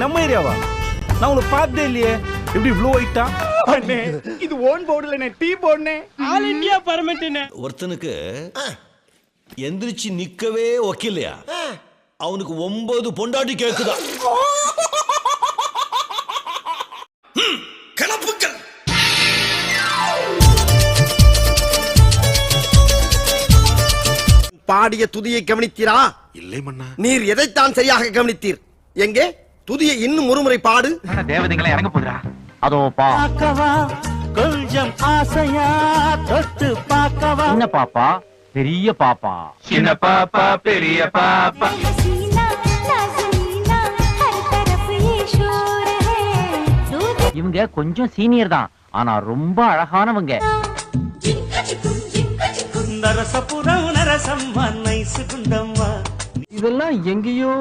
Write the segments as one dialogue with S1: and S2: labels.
S1: நம்ம ஏரியாவா? நான் உங்களை பார்த்ததே இல்லையே. எப்படி இவ்வளோ ஒயிட்டா
S2: அண்ணே இது ஓன் போர்டுல டீ போடுனே ஆல் இந்தியா பர்மனெண்ட்
S3: ஒருத்தனுக்கு எந்திரிச்சு நிக்கவே ஒக்கில்லையா அவனுக்கு ஒன்பது பொண்டாட்டி கேக்குதா? கலப்புக்கள்.
S4: பாடிய துதியை கவனித்தீரா?
S5: இல்லை மன்னா.
S4: நீர் எதைத்தான் சரியாக கவனித்தீர்? எங்கே? துதியை இன்னும் ஒருமுறை பாடு.
S6: தேவதைகளை இறங்க போதுரா அதோ
S1: பாக்கவா கொஞ்சம் ஆசையா தொட்டு பாக்கவா
S6: என்ன பாப்பா பெரிய பாப்பா. சின்ன பாப்பா பெரிய பாப்பா. இவங்க கொஞ்சம் சீனியர் தான் ஆனா ரொம்ப அழகானவங்க.
S7: இதெல்லாம் எங்கேயோ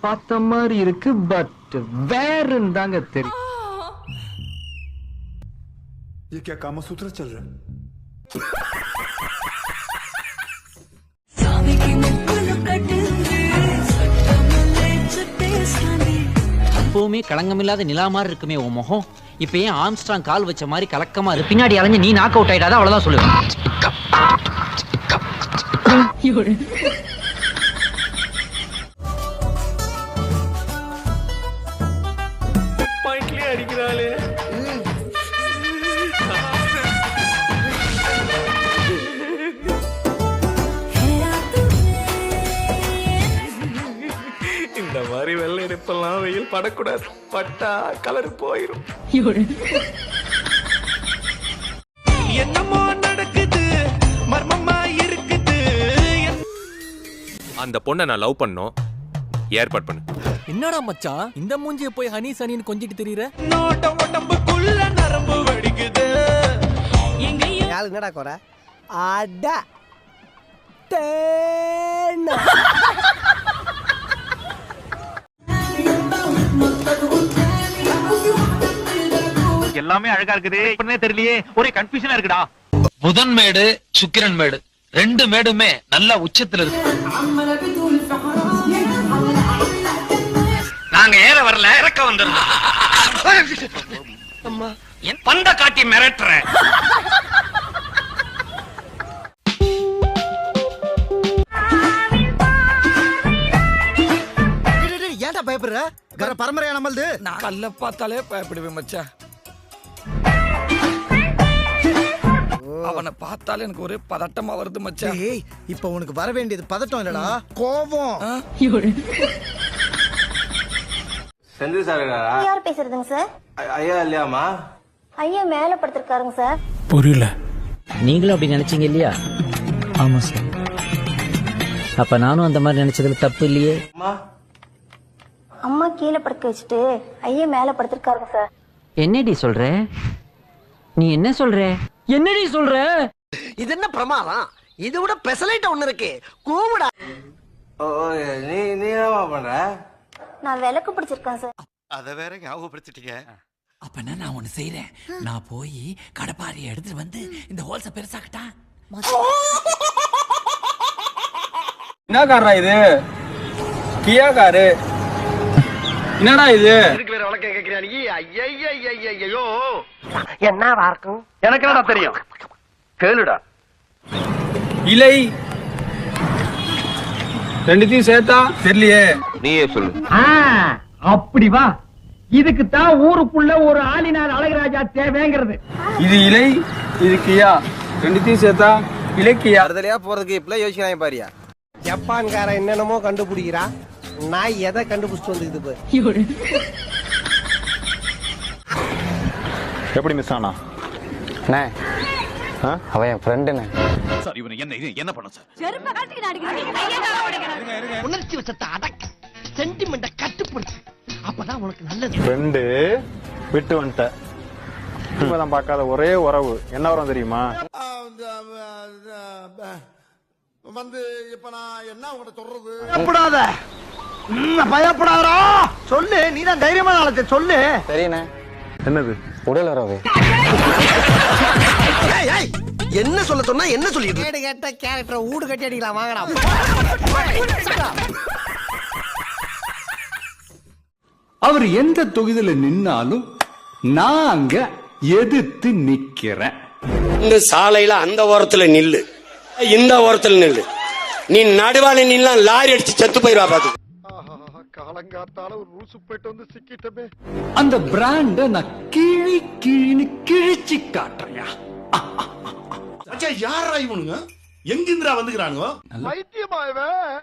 S7: பார்த்த மாதிரி இருக்கு பட் வேறுன்னு தாங்க தெரியும்
S5: ये क्या कामसूत्र चल रहा है
S8: எப்பவுமே களங்கமில்லாத நிலா மாதிரி இருக்குமே உன் முகம் இப்ப ஏன் ஆம்ஸ்ட்ராங் கால் வச்ச மாதிரி கலக்கமா இருக்கு பின்னாடி அலைஞ்சு நீ நாக் அவுட் ஆயிட்டாதான் அவ்வளவுதான் சொல்லுவேன்
S1: படக்கூடாது. பட்டா கலர் போயிரும். என்னமோ நடக்குது. மர்மமா இருக்குது.
S9: அந்த பொண்ணை நான் லவ் பண்ணோம். ஏற்பாடு பண்ணு.
S7: என்னடா மச்சான்? இந்த மூஞ்சிய போய் ஹனி சனின்னு கொஞ்சிட்டு தெரியற?
S1: நோட்ட உடம்புக்குள்ள நரம்பு வடிக்குது.
S4: யாரு என்னடா குறை? அட தேன.
S6: எல்லாமே அழகா இருக்குது. இப்பனே தெரியலையே. ஒரே கன்ஃபியூஷனா இருக்குடா.
S7: புதன் மேடு சுக்கிரன் மேடு. ரெண்டு மேடுமே நல்ல உச்சத்துல இருக்கு.
S6: நாங்க ஏற வரல இறக்க வந்திருந்தோம் என் பந்த காட்டி மிரட்டுற.
S4: ஏன்டா பயப்படுற? வேற பரம்பரையா நம்மளது
S1: கல்ல பார்த்தாலே பயப்படுவேன் மச்சான். அவனை பார்த்தாலே எனக்கு ஒரே பதட்டமா வருது மச்சான்.
S4: ஏய் இப்ப உனக்கு வர வேண்டியது பதட்டம் இல்லடா. கோபம்.
S2: செந்தில் சார்
S10: யார் பேசுறதுங்க சார்?
S2: ஐயா இல்லையாமா
S10: ஐயா மேல படுத்திருக்காருங்க சார்.
S1: புரியல.
S8: நீங்களும் அப்படி நினைச்சீங்க இல்லையா?
S1: ஆமா சார்.
S8: அப்ப நானும் அந்த மாதிரி நினைச்சதுல தப்பு இல்லையே?
S10: அம்மா கீழே படுக்க வச்சுட்டு ஐயா மேல படுத்திருக்காருங்க சார்.
S8: என்னடி சொல்ற? நீ என்ன சொல்ற? என்னடி சொல்ற?
S4: இது என்ன பிரமாதம்? இது விட பெசலைட் ஒண்ணு இருக்கு. கூவுடா.
S2: நீ நீ என்னமா பண்ற?
S10: நான் விளக்கு பிடிச்சிருக்கேன் சார்.
S5: அத வேற ஞாபகப்படுத்திட்டீங்க.
S7: அப்பனா நான் ஒண்ணு செய்யறேன் நான் போய் கடப்பாரியை எடுத்துட்டு வந்து இந்த ஹோல்ஸ பெருசாக்கட்டா
S2: என்ன காரா இது? கியா காரு என்னடா இது?
S4: வழக்கம் கேக்குறியா நீ? ஐயோ
S6: எனக்கு என்னடா தெரியும்? கேளுடா.
S2: இலை. ரெண்டுத்தையும் சேர்த்தா தெரியலையே.
S9: நீயே சொல்லு.
S6: அப்படி வா. இதுக்கு தான் ஊருக்குள்ள ஒரு ஆளினார் அழகராஜா தேவைங்கிறது.
S2: இது இலை இது கியா. ரெண்டுத்தையும் சேர்த்தா இலக்கியா
S4: அறுதலையா போறதுக்கு இப்பெல்லாம் யோசிக்கிறாங்க பாரியா? ஜப்பான்காரன் என்னென்னமோ கண்டுபிடிக்கிறா நான் எதை கண்டுபிடிச்சிட்டு வந்துக்குது
S5: எப்படி மிஸ் ஆனா?
S2: அவன் என் ஃப்ரெண்டுண்ணே
S5: சார் இவனை என்ன இது என்ன பண்ண சார்?
S4: உணர்ச்சி வச்சத்தை அடக்க சென்டிமெண்ட கட்டுப்படுத்து. அப்பதான் உனக்கு நல்லது.
S5: ஃப்ரெண்டு விட்டு வந்துட்ட. இப்பதான் பார்க்காத ஒரே உறவு. என்ன உறவு தெரியுமா?
S4: வந்து இப்ப நான் என்ன உங்கள்கிட்ட சொல்றது? பயப்படாத. பயப்படாதா சொல்லு நீ தான் தைரியமான சொல்லு.
S2: சரிண்ணே
S5: என்னது?
S2: உடல் உறவு
S4: என்ன சொல்ல சொன்னா என்ன சொல்லிட்டு கேடு கேட்ட கேரக்டர் ஊடு கட்டி அடிக்கலாம் வாங்கடா.
S11: அவர் எந்த தொகுதியில நின்னாலும் நான் அங்க எதிர்த்து நிக்கிறேன்.
S4: இந்த சாலையில அந்த ஓரத்துல நில்லு. இந்த ஓரத்துல நில்லு. நீ நடுவால நில்லாம் லாரி அடிச்சு செத்து போயிருவா பாத்து
S12: காலங்காத்தால ஒரு ரூசு போயிட்டு வந்து சிக்கிட்டமே.
S11: அந்த பிராண்ட நான் கிழி கிழின்னு கிழிச்சு காட்டுறேன்.
S5: யாரா இவனுங்க? எங்கிந்திரா வந்துக்கிறானுங்க?
S12: பைத்தியமா இவன்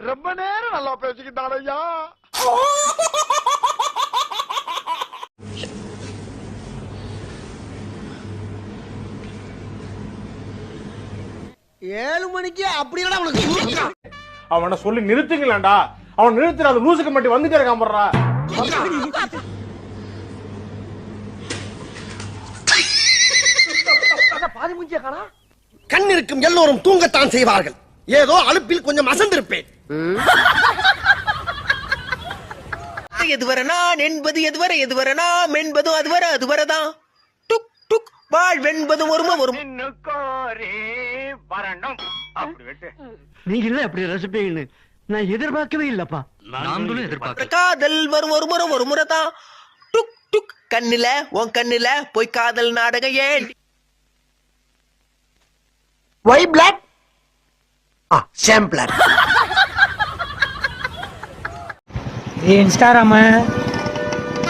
S12: ரொம்ப நேரம் நல்லா பேசிக்கிட்டான் ஐயா ஏழு மணிக்கு அப்படியே உனக்கு
S13: அவனை சொல்லி நிறுத்துங்களேன்டா. அவன் நிறுத்துற அந்த லூசுக்கு மட்டும் வந்துட்டே இருக்கான் போடுறா.
S12: பாதி முஞ்சிய காணா? கண் இருக்கும் எல்லோரும் தூங்கத்தான் செய்வார்கள். ஏதோ அலுப்பில் கொஞ்சம் அசந்திருப்பேன்.
S4: எதுவரை நான் என்பது எதுவரை எதுவரை நாம் என்பதும் அதுவரை அதுவரைதான். டுக் டுக் வாழ்வென்பதும் ஒருமை ஒரு
S11: நீங்க அப்படி ரசிப்பீங்கன்னு? நான் எதிர்பார்க்கவே இல்லப்பா.
S14: நாங்களும் எதிர்பார்க்க
S4: காதல் வரும் ஒரு முறை ஒரு முறை தான். டுக் டுக் கண்ணுல உன் கண்ணுல போய் காதல் நாடகம் ஏன்? Why block same block
S11: Instagram?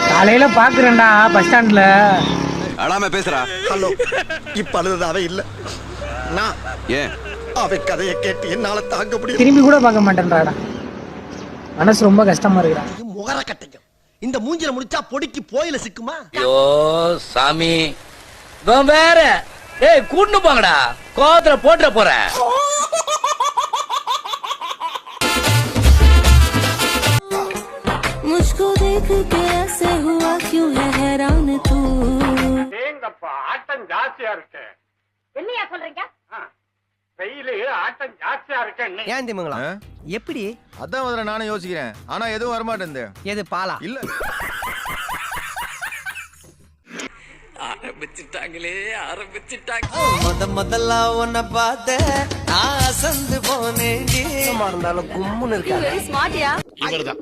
S11: காலையில பாக்குறேன்டா பஸ் ஸ்டாண்ட்ல
S5: அடாம பேசுறா.
S12: ஹலோ இப்ப அழுது அவ இல்ல. நான்
S5: ஏன்?
S12: அவ கதையை கேட்டு என்னால தாங்க முடியும்
S11: திரும்பி கூட பார்க்க மாட்டேன்டாடா மனசு ரொம்ப கஷ்டமா இருக்குடா
S12: முகர கட்டையும் இந்த மூஞ்சில முடிச்சா பொடிக்கு போயில சிக்குமா
S14: ஐயோ சாமி இவன் வேற ஏய் கூட்டு போங்கடா கோவத்துல போட்டுற போற
S15: मुझको देख के ऐसे हुआ क्यों है हैरान तू
S13: ஏங்கப்பா ஆட்டம் ஜாஸ்தியா இருக்கு
S15: என்னையா சொல்றீங்க
S13: வெயிலு ஆட்டம் ஜாஸ்தியா இருக்கு
S4: ஏன் திமுங்களா எப்படி?
S12: அதான் முதல்ல நானும் யோசிக்கிறேன். ஆனா எதுவும் வரமாட்டேன்
S4: எது பாலா?
S12: இல்ல.
S14: ஆரம்பிச்சுட்டாங்களே ஆரம்பிச்சுட்டாங்க.
S4: முத முதல்ல உன்னை பார்த்த நான் அசந்து போனேன் இருந்தாலும் கும்முன்னு இருக்காங்க
S15: ஸ்மார்ட்டியா
S5: இவர்தான்.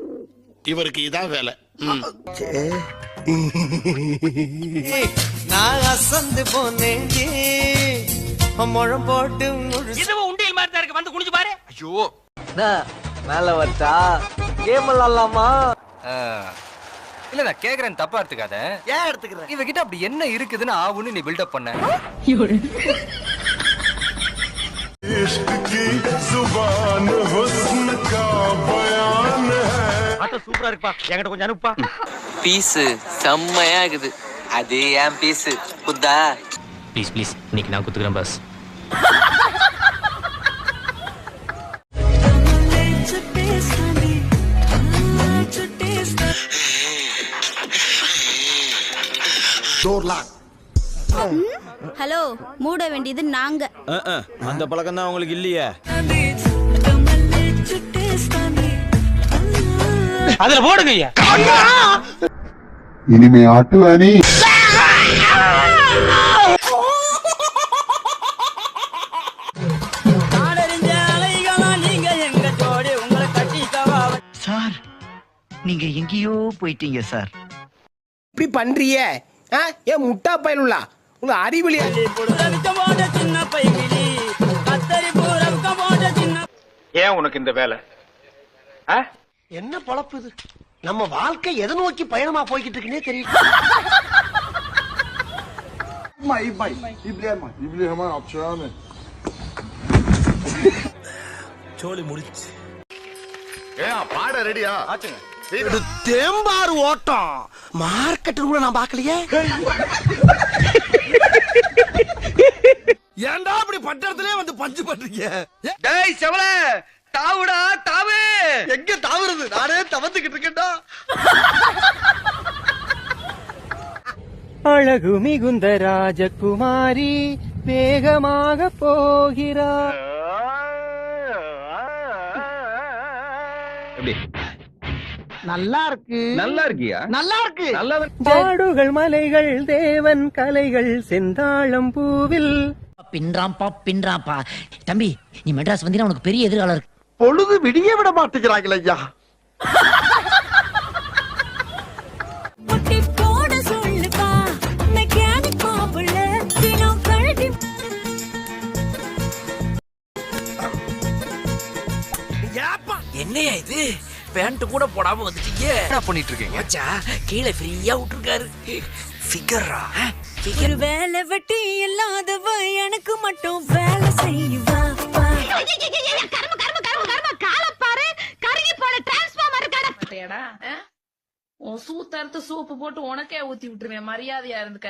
S5: இவருக்கு இதான் வேலை.
S4: நான் அசந்து போனேன் முழம் போட்டு
S14: இதுவும் உண்டியல் மாதிரி தான் இருக்கு. வந்து குனிஞ்சு பாரு.
S5: ஐயோ.
S4: மேல வச்சா? கேம் விளாடலாமா
S16: இல்ல நான் கேக்குறேன் தப்பா எடுத்துக்காத.
S4: ஏன் எடுத்துக்கிறேன்?
S16: இவகிட்ட அப்படி என்ன இருக்குதுன்னு ஆவுன்னு நீ பில்டப் பண்ண.
S11: சூப்பரா இருக்குப்பா. என்கிட்ட கொஞ்சம் அனுப்பா
S14: பீஸ் செம்மையா இருக்குது. அது ஏன் பீஸ் குத்தா ப்ளீஸ் ப்ளீஸ் இன்னைக்கு நான் குத்துக்கிறேன் பாஸ்
S15: ஹலோ மூட வேண்டியது நாங்க.
S5: அந்த பழக்கம் தான் உங்களுக்கு இல்லையே?
S14: அதுல போடுங்க
S12: இனிமே ஆட்டுவானி
S11: நீங்க எங்கேயோ போயிட்டீங்க சார்.
S4: இப்படி பண்றிய ஏன் முட்டா பயனுள்ளா உங்க அறிவிலியா
S13: ஏன் உனக்கு இந்த வேலை?
S12: என்ன பொழப்பு இது? நம்ம வாழ்க்கை எதை நோக்கி பயணமா போய்கிட்டு இருக்குன்னே தெரியல
S5: சோலி முடிச்சு
S12: பாட ரெடியா தேம்பாறு ஓட்டம். மார்க்கெட்டு கூட நான் பாக்கலையே
S5: ஏன்டா அப்படி பட்டத்திலே வந்து பஞ்சு பண்றீங்க?
S4: டேய் செவல தாவுடா தாவு.
S12: எங்க தாவுறது? நானே தவந்துகிட்டு இருக்கேன்டா.
S11: அழகு மிகுந்த ராஜகுமாரி வேகமாக போகிறார்.
S12: நல்லா இருக்கு
S16: நல்லா இருக்கியா
S12: நல்லா இருக்கு
S11: பாடுகள் மலைகள் தேவன் கலைகள் செந்தாழம் பூவில்.
S14: பின்றாம்பா பின்றாம்பா தம்பி நீ மெட்ராஸ் வந்தீங்கன்னா உனக்கு பெரிய எதிர்காலம் இருக்கு.
S12: பொழுது விடிய விட மாட்டேங்கிறாங்களே ஐயா.
S4: பேண்ட் கூட போடாம வந்துட்டீங்க என்ன பண்ணிட்டு இருக்கீங்க மச்சா கீழே ஃப்ரீயா விட்டுருக்காரு. ஃபிகரா.
S15: ஒரு வேலை வெட்டி இல்லாதவ எனக்கு மட்டும் வேலை செய்வா கர்ம கர்ம கர்ம கர்ம காலப்பாரு கருகி போன டிரான்ஸ்ஃபார்மர்
S9: உன் சூத்தறுத்து சூப்பு போட்டு உனக்கே ஊத்தி விட்டுருவேன். மரியாதையா இருந்துக்க.